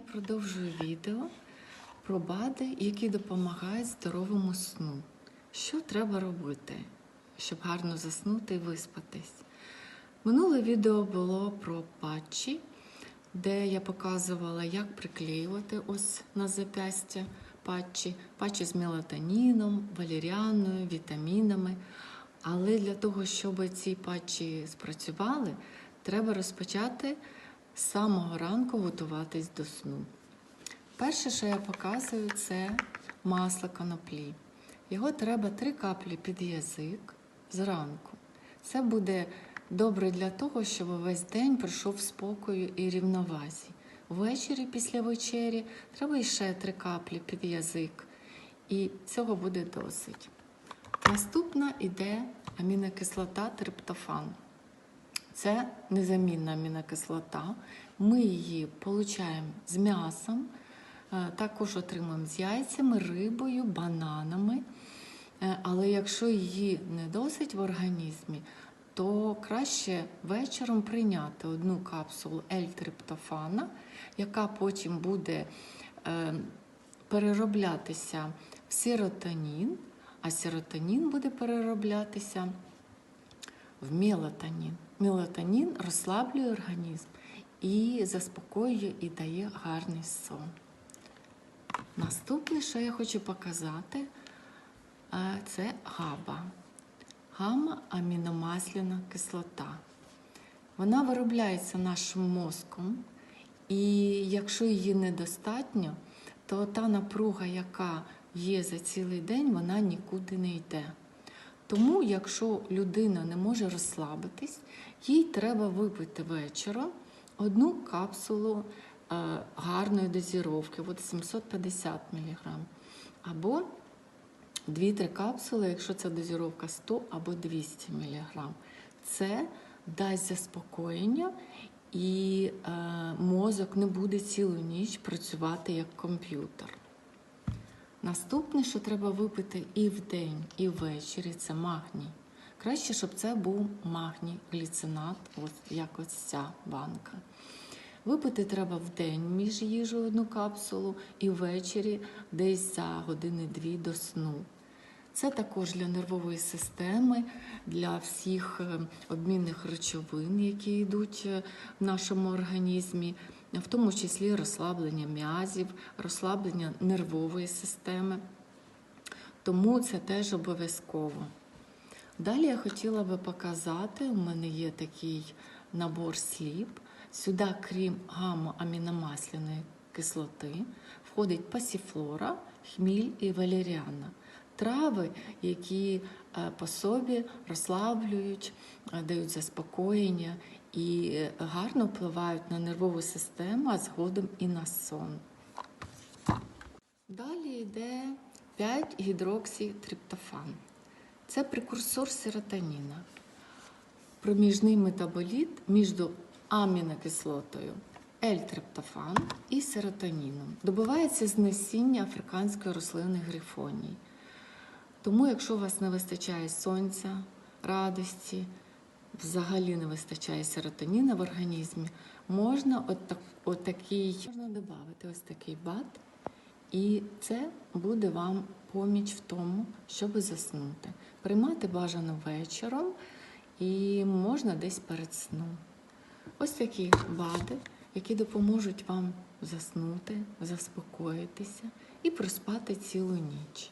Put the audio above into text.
продовжую відео про БАДи, які допомагають здоровому сну. Що треба робити, щоб гарно заснути і виспатись? Минуле відео було про патчі, де я показувала, як приклеювати ось на запястя патчі, патчі з мелатоніном, валеріаною, вітамінами. Але для того, щоб ці патчі спрацювали, треба розпочати з самого ранку готуватись до сну. Перше, що я показую, це масло коноплі. Його треба 3 каплі під язик зранку. Це буде добре для того, щоб весь день пройшов в спокою і рівновазі. Ввечері після вечері треба ще 3 каплі під язик. І цього буде досить. Наступна іде амінокислота триптофан. Це незамінна амінокислота. Ми її отримуємо з м'ясом, е, також отримуємо з яйцями, рибою, бананами. Е, Але якщо її не досить в організмі, то краще вечором прийняти одну капсулу L-триптофана, яка потім буде е, перероблятися в серотонін, а серотонін буде перероблятися в мелатонін. Мелатонін розслаблює організм і заспокоює і дає гарний сон. Наступне, що я хочу показати, це габа. Гамма-аміномасляна кислота. Вона виробляється нашим мозком, і якщо її недостатньо, то та напруга, яка є за цілий день, вона нікуди не йде. Тому, якщо людина не може розслабитись, їй треба випити вечором одну капсулу е, гарної дозіровки, от 750 мг, або 2-3 капсули, якщо це дозіровка 100 або 200 мг. Це дасть заспокоєння, і е, мозок не буде цілу ніч працювати як комп'ютер. Наступне, що треба випити і вдень, і ввечері, це магній. Краще, щоб це був магній гліцинат, ось як ось ця банка. Випити треба вдень між їжею одну капсулу і ввечері десь за години-дві до сну. Це також для нервової системи, для всіх е, обмінних речовин, які йдуть е, в нашому організмі, в тому числі розслаблення м'язів, розслаблення нервової системи. Тому це теж обов'язково. Далі я хотіла би показати, у мене є такий набор сліп. Сюди, крім гамма-аміномасляної кислоти, входить пасіфлора, хміль і валеріана. Трави, які е, по собі розслаблюють, е, дають заспокоєння і гарно впливають на нервову систему, а згодом і на сон. Далі йде 5-гідроксітриптофан. Це прекурсор серотоніна, проміжний метаболіт між амінокислотою L-триптофан і серотоніном. Добувається з насіння африканської рослини грифонії. Тому, якщо у вас не вистачає сонця, радості, взагалі не вистачає серотоніна в організмі, можна отак, отакий, можна додати ось такий бат, і це буде вам поміч в тому, щоб заснути. Приймати бажано вечором і можна десь перед сном. Ось такі бади, які допоможуть вам заснути, заспокоїтися і проспати цілу ніч.